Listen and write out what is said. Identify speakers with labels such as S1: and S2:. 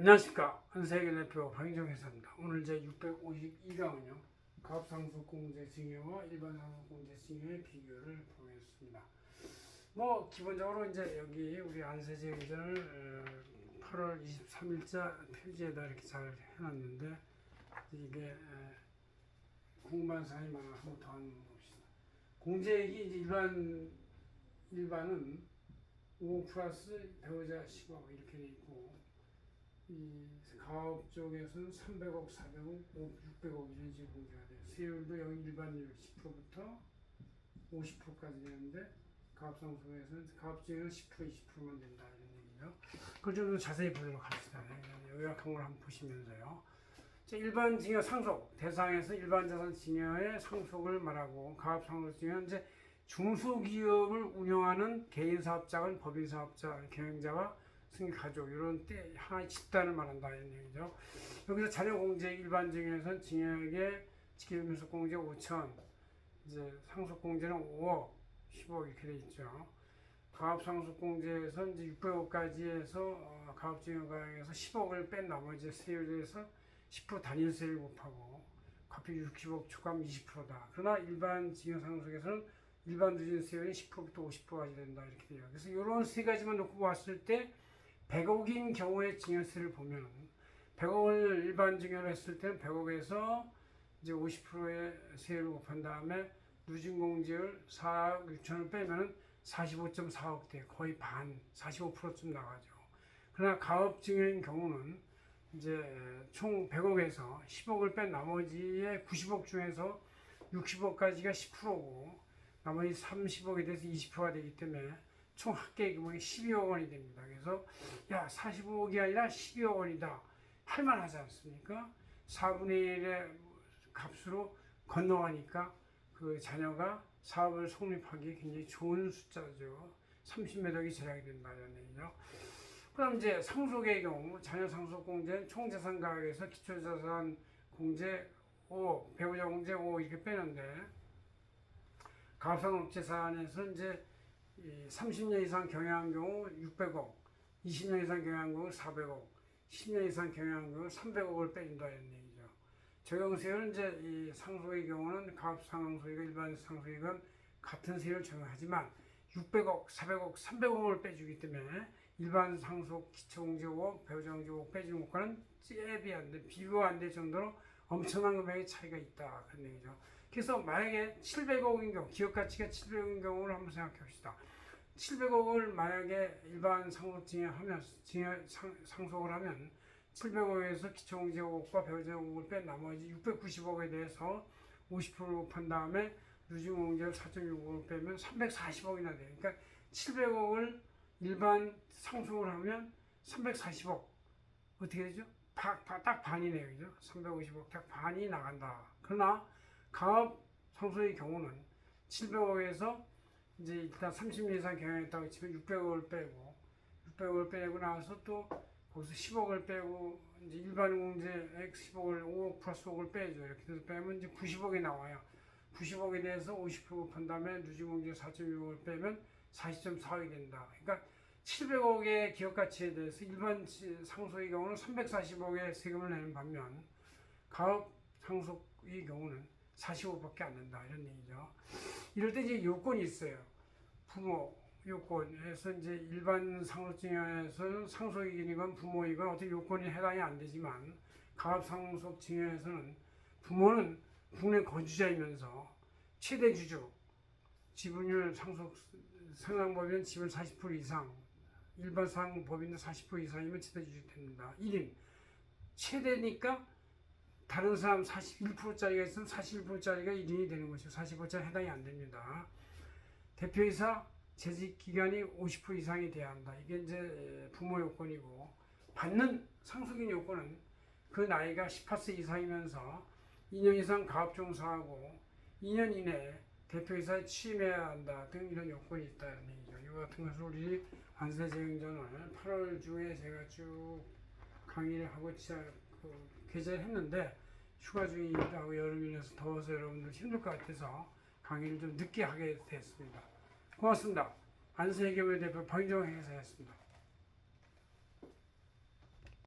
S1: 안녕하십니까 한세계 대표 박인정 회사입니다. 오늘 제 652강은요 가업상속공제 증여와 일반상속공제 증여의 비교를 보겠습니다. 뭐 기본적으로 이제 여기 우리 안세제 의전을 8월 23일자 표지에다 이렇게 잘 해놨는데 이게 에, 궁금한 사항이 많아 한번 더 한번 봅시다. 공제액이 일반 일반은 5 플러스 배우자 10억 이렇게 돼 있고 이 가업 쪽에서는 300억, 400억, 600억 이런 식으로 공제가 돼요. 세율도 여기 일반율 10%부터 50%까지 되는데 가업상속에서는 가업중에는 10% 20%만 된다 이런 얘기죠. 그걸 좀 자세히 보도록 합시다. 네, 요약한 걸 한번 보시면서요. 자, 일반 증여 상속 대상에서 일반 자산 증여의 상속을 말하고 가업 상속 증여는 이제 중소기업을 운영하는 개인 사업자건 법인 사업자 경영자와 승계 가족 이런 때 하나의 집단을 말한다 이런 얘기죠. 여기서 자녀 공제 일반 증여에서는 증여액의 직계금속 공제 5천, 이제 상속 공제는 5억, 10억 이렇게 돼 있죠. 가업 상속 공제에서 이제 600억까지 해서 어, 가업 증여 가액에서 10억을 뺀 나머지 세율에서 10% 단일 세율 곱하고 과필 60억 초과하면 20%다. 그러나 일반 증여 상속에서는 일반 누진 세율이 10%부터 50%까지 된다 이렇게 돼요. 그래서 이런 세 가지만 놓고 봤을 때 100억인 경우의 증여세를 보면 100억을 일반 증여를 했을 때는 100억에서 이제 50%의 세율을 곱한 다음에 누진 공제율 4억 6천을 빼면은 45.4억 대 거의 반 45%쯤 나가죠. 그러나 가업 증여인 경우는 이제 총 100억에서 10억을 뺀 나머지의 90억 중에서 60억까지가 10%고 나머지 30억에 대해서 20%가 되기 때문에 총 합계 금액이 12억 원이 됩니다. 그래서 야 45억이 아니라 12억 원이다 할만하지 않습니까? 4분의 1의 값으로 건너가니까 그 자녀가 사업을 성립하기 굉장히 좋은 숫자죠. 30몇 억이 절약이 된다 이런 얘기죠. 그다음 이제 상속의 경우 자녀 상속 공제는 총 재산 가액에서 기초 자산 공제 5, 배우자 공제 5 이렇게 빼는데 가업상업 재산에서 이제 이 30년 이상 경영한 경우 600억, 20년 이상 경영한 경우 400억, 10년 이상 경영한 경우 300억을 빼준다 이런 얘기죠. 적용세율은 이제 이 상속의 경우는 가업상속이가 일반 상속이건 같은 세율을 적용하지만 600억, 400억, 300억을 빼주기 때문에 일반 상속 기초공제 5억, 배우자 공제 5억 빼주는 것과는 잽이 안 돼, 비교가 안될 정도로 엄청난 금액의 차이가 있다 그런 얘기죠. 그래서 만약에 700억인 경우, 기업 가치가 700억인 경우를 한번 생각해 봅시다. 700억을 만약에 일반 상속 증여하면 증여 상, 상속을 하면 700억에서 기초공제 5억과 배우자 5억을 뺀 나머지 690억에 대해서 50%를 곱한 다음에 누진공제를 4.6억을 빼면 340억이나 돼요. 그러니까 700억을 일반 상속을 하면 340억 어떻게 되죠? 바, 바, 딱 반이네요, 그죠? 350억 딱 반이 나간다. 그러나 가업 상속의 경우는 700억에서 이제 일단 30년 이상 경영했다고 치면 600억을 빼고 600억을 빼고 나서 또 거기서 10억을 빼고 이제 일반 공제액 10억을 5억 플러스 5억을 빼죠. 이렇게 해서 빼면 이제 90억이 나와요. 90억에 대해서 50% 곱한 다음에 누진공제 4.6억을 빼면 40.4억이 된다. 그러니까 700억의 기업 가치에 대해서 일반 상속의 경우는 340억의 세금을 내는 반면 가업 상속의 경우는 45밖에 안 된다 이런 얘기죠. 이럴 때 이제 요건이 있어요. 부모 요건에서 이제 일반 상속증여에서는 상속이건 부모이건 어떻게 요건이 해당이 안 되지만 가업 상속증여에서는 부모는 국내 거주자이면서 최대 주주 지분율 상속 상당법인은 지분 40% 이상 일반 상법인도 40% 이상이면 최대 주주 됩니다. 1인 최대니까 다른 사람 41%짜리가 있으면 41%짜리가 1인이 되는 것이고 45%짜리 해당이 안 됩니다. 대표이사 재직 기간이 50% 이상이 돼야 한다. 이게 이제 부모 요건이고 받는 상속인 요건은 그 나이가 18세 이상이면서 2년 이상 가업 종사하고 2년 이내에 대표이사에 취임해야 한다 등 이런 요건이 있다는 얘기죠. 이와 같은 것을 우리 관세 재경전을 8월 중에 제가 쭉 강의를 하고 진짜 그 게재를 했는데 휴가 중이기도 하고 여름이라서 더워서 여러분들 힘들 것 같아서 강의를 좀 늦게 하게 됐습니다. 고맙습니다. 안세계회 대표 박인정 행사였습니다.